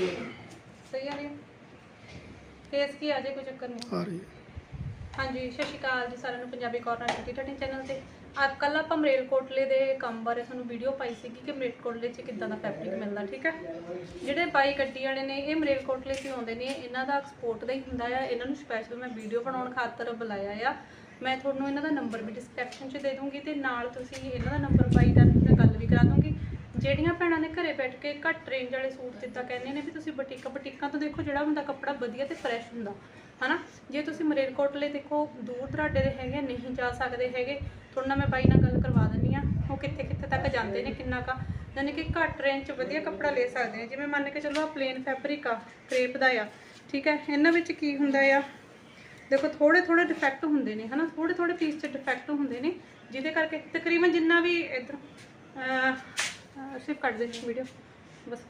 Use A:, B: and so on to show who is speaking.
A: ਸਹੀ ਆ ਰਹੀ ਹੈ ਫੇਸ ਕੀ ਆ ਜੇ ਕੋਈ ਚੱਕਰ ਨਹੀਂ।
B: ਆ ਰਹੀ ਹੈ।
A: ਹਾਂਜੀ ਸਤਿ ਸ਼੍ਰੀ ਅਕਾਲ ਜੀ ਸਾਰਿਆਂ ਨੂੰ ਪੰਜਾਬੀ ਕਾਰਨਰ ਸਿਟੀ ਟਟਿੰਗ ਚੈਨਲ ਤੇ। ਅੱਜ ਕੱਲ ਆਪਾਂ ਮਰੇਲਕੋਟਲੇ ਦੇ ਕੰਮ ਬਾਰੇ ਤੁਹਾਨੂੰ ਵੀਡੀਓ ਪਾਈ ਸੀਗੀ ਕਿ ਮਰੇਲਕੋਟਲੇ 'ਚ ਕਿੱਦਾਂ ਦਾ ਫੈਬਰਿਕ ਮਿਲਦਾ ਠੀਕ ਹੈ? ਜਿਹੜੇ ਬਾਈ ਗੱਡੀ ਵਾਲੇ ਨੇ ਇਹ ਮਰੇਲਕੋਟਲੇ 'ਚ ਆਉਂਦੇ ਨੇ। ਇਹਨਾਂ ਦਾ ਐਕਸਪੋਰਟ ਦਾ ਹੀ ਹੁੰਦਾ ਆ। ਇਹਨਾਂ ਨੂੰ ਸਪੈਸ਼ਲ ਮੈਂ ਵੀਡੀਓ ਬਣਾਉਣ ਖਾਤਰ ਬੁਲਾਇਆ ਆ। ਮੈਂ ਤੁਹਾਨੂੰ ਇਹਨਾਂ ਦਾ ਨੰਬਰ ਵੀ ਡਿਸਕ੍ਰਿਪਸ਼ਨ 'ਚ ਦੇ ਦੂੰਗੀ ਤੇ ਨਾਲ ਤੁਸੀਂ ਇਹਨਾਂ ਦਾ ਨੰਬਰ ਬਾਈ ਦਾ ਨਾਲ ਗੱਲ ਵੀ ਕਰਾ ਦੂੰਗੀ ਜਿਹੜੀਆਂ ਭੈਣਾਂ ਨੇ ਘਰੇ ਬੈਠ ਕੇ ਘੱਟ ਰੇਂਜ ਵਾਲੇ ਸੂਟ ਜਿੱਦਾਂ ਕਹਿੰਦੇ ਨੇ ਵੀ ਤੁਸੀਂ ਬੁਟੀਕਾਂ ਬਟੀਕਾਂ ਤੋਂ ਦੇਖੋ ਜਿਹੜਾ ਹੁੰਦਾ ਕੱਪੜਾ ਵਧੀਆ ਤੇ ਫਰੈਸ਼ ਹੁੰਦਾ, ਹਨਾ? ਜੇ ਤੁਸੀਂ ਮਰੇਲਕੋਟਲੇ ਦੇਖੋ, ਦੂਰ ਦਰਾਡੇ ਦੇ ਹੈਗੇ ਨਹੀਂ ਜਾ ਸਕਦੇ ਹੈਗੇ। ਤੁਹਾਡੇ ਨਾਲ ਮੈਂ ਬਾਈ ਨਾਲ ਗੱਲ ਕਰਵਾ ਦਿੰਦੀ ਆ ਉਹ ਕਿੱਥੇ ਕਿੱਥੇ ਤੱਕ ਜਾਂਦੇ ਨੇ, ਕਿੰਨਾ ਕਾ ਯਾਨੀ ਕਿ ਘੱਟ ਰੇਂਜ 'ਚ ਵਧੀਆ ਕੱਪੜਾ ਲੈ ਸਕਦੇ ਨੇ। ਜਿਵੇਂ ਮੰਨ ਕੇ ਚੱਲੋ ਆ ਪਲੇਨ ਫੈਬਰਿਕ ਆ ਕ੍ਰੇਪ ਦਾ ਆ, ਠੀਕ ਹੈ? ਇਹਨਾਂ ਵਿੱਚ ਕੀ ਹੁੰਦਾ ਆ? ਦੇਖੋ ਥੋੜੇ ਥੋੜੇ ਡਿਫੈਕਟ ਹੁੰਦੇ ਨੇ, ਹਨਾ? ਥੋੜੇ ਥੋੜੇ ਪੀਸ 'ਚ ਡਿਫੈਕਟ ਹੁੰਦੇ ਨੇ, ਜਿਹਦੇ ਕਰਕੇ ਤਕਰੀਬਨ ਜਿੰਨਾ ਵੀ ਇਧਰ ਸਿਰਫ ਕੱਟ ਦੇ ਵੀਡੀਓ